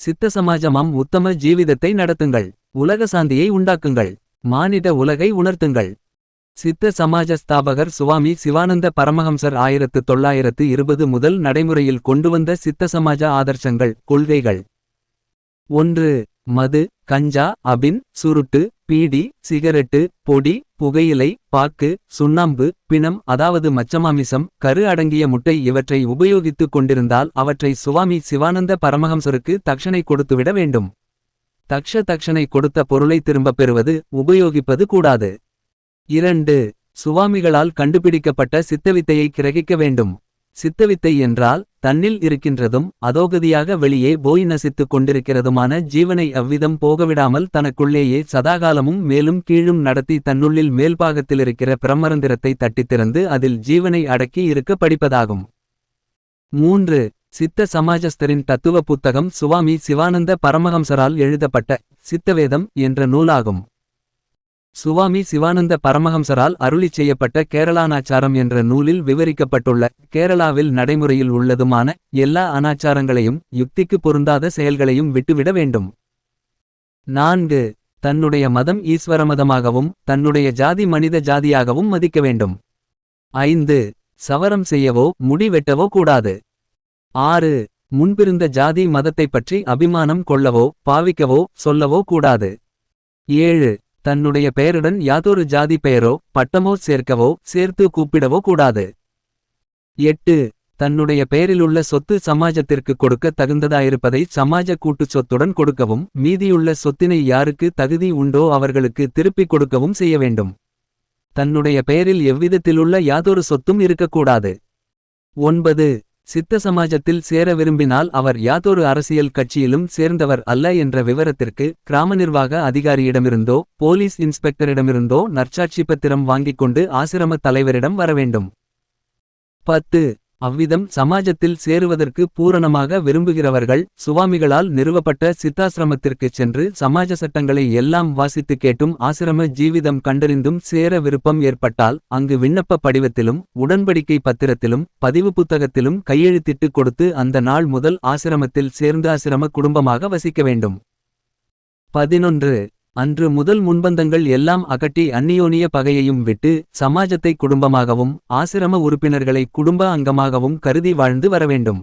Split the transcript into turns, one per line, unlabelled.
சித்த சமாஜமாம் உத்தம ஜீவிதத்தை நடத்துங்கள். உலக சாந்தியை உண்டாக்குங்கள். மானிட உலகை உணர்த்துங்கள். சித்த சமாஜ ஸ்தாபகர் சுவாமி சிவானந்த பரமஹம்சர் ஆயிரத்து தொள்ளாயிரத்து இருபது முதல் நடைமுறையில் கொண்டுவந்த சித்த சமாஜ ஆதர்சங்கள் கொள்கைகள். ஒன்று மது. கஞ்சா அபின் சுருட்டு பீடி சிகரெட்டு பொடி புகையிலை பாக்கு சுண்ணாம்பு பிணம் அதாவது மச்சமாமிசம் கரு அடங்கிய முட்டை இவற்றை உபயோகித்துக் கொண்டிருந்தால் அவற்றை சுவாமி சிவானந்த பரமஹம்சருக்கு தக்ஷனை கொடுத்துவிட வேண்டும். தக்ஷ தக்ஷனை கொடுத்த பொருளை திரும்பப் பெறுவது உபயோகிப்பது கூடாது. இரண்டு சுவாமிகளால் கண்டுபிடிக்கப்பட்ட சித்தவித்தையை கிரகிக்க வேண்டும். சித்தவித்தை என்றால் தன்னில் இருக்கின்றதும் அதோகதியாக வெளியே போய் நசித்துக் கொண்டிருக்கிறதுமான ஜீவனை அவ்விதம் போகவிடாமல் தனக்குள்ளேயே சதாகாலமும் மேலும் கீழும் நடத்தி தன்னுள்ளில் மேல்பாகத்திலிருக்கிற பிரம்மரந்திரத்தை தட்டித்திறந்து அதில் ஜீவனை அடக்கி இருக்க படிப்பதாகும். மூன்று. சித்த சமாஜஸ்தரின் தத்துவ புத்தகம் சுவாமி சிவானந்த பரமஹம்சரால் எழுதப்பட்ட சித்தவேதம் என்ற நூலாகும். சுவாமி சிவானந்த பரமஹம்சரால் அருளிச் செய்யப்பட்ட கேரளானாச்சாரம் என்ற நூலில் விவரிக்கப்பட்டுள்ள கேரளாவில் நடைமுறையில் உள்ளதுமான எல்லா அனாச்சாரங்களையும் யுக்திக்கு பொருந்தாத செயல்களையும் விட்டுவிட வேண்டும். நான்கு. தன்னுடைய மதம் ஈஸ்வர மதமாகவும் தன்னுடைய ஜாதி மனித ஜாதியாகவும் மதிக்க வேண்டும். ஐந்து. சவரம் செய்யவோ முடி வெட்டவோ கூடாது. ஆறு. முன்பிருந்த ஜாதி மதத்தைப் பற்றி அபிமானம் கொள்ளவோ பாவிக்கவோ சொல்லவோ கூடாது. ஏழு. தன்னுடைய பெயருடன் யாதொரு ஜாதி பெயரோ பட்டமோ சேர்க்கவோ சேர்த்து கூப்பிடவோ கூடாது. எட்டு தன்னுடைய பெயரிலுள்ள சொத்து சமாஜத்திற்கு கொடுக்க தகுந்ததாயிருப்பதை சமாஜ கூட்டுச் சொத்துடன் கொடுக்கவும் மீதியுள்ள சொத்தினை யாருக்கு தகுதி உண்டோ அவர்களுக்கு திருப்பிக் கொடுக்கவும் செய்ய வேண்டும். தன்னுடைய பெயரில் எவ்விதத்திலுள்ள யாதொரு சொத்தும் இருக்கக்கூடாது. ஒன்பது சித்த சமாஜத்தில் சேர விரும்பினால் அவர் யாதொரு அரசியல் கட்சியிலும் சேர்ந்தவர் அல்ல என்ற விவரத்திற்கு கிராம நிர்வாக அதிகாரியிடமிருந்தோ போலீஸ் இன்ஸ்பெக்டரிடமிருந்தோ நற்சாட்சி பத்திரம் வாங்கிக் கொண்டு ஆசிரம தலைவரிடம் வரவேண்டும். பத்து. அவ்விதம் சமாஜத்தில் சேருவதற்கு பூரணமாக விரும்புகிறவர்கள் சுவாமிகளால் நிறுவப்பட்ட சித்தாசிரமத்திற்குச் சென்று சமாஜ சட்டங்களை எல்லாம் வாசித்து கேட்டும் ஆசிரம ஜீவிதம் கண்டறிந்தும் சேர விருப்பம் ஏற்பட்டால் அங்கு விண்ணப்ப படிவத்திலும் உடன்படிக்கை பத்திரத்திலும் பதிவு புத்தகத்திலும் கையெழுத்திட்டு கொடுத்து அந்த நாள் முதல் ஆசிரமத்தில் சேர்ந்து ஆசிரம குடும்பமாக வசிக்க வேண்டும். பதினொன்று அன்று முதல் முன்பந்தங்கள் எல்லாம் அகட்டி அந்நியோனிய பகையையும் விட்டு சமாஜத்தை குடும்பமாகவும் ஆசிரம உறுப்பினர்களை குடும்ப அங்கமாகவும் கருதி வாழ்ந்து வரவேண்டும்.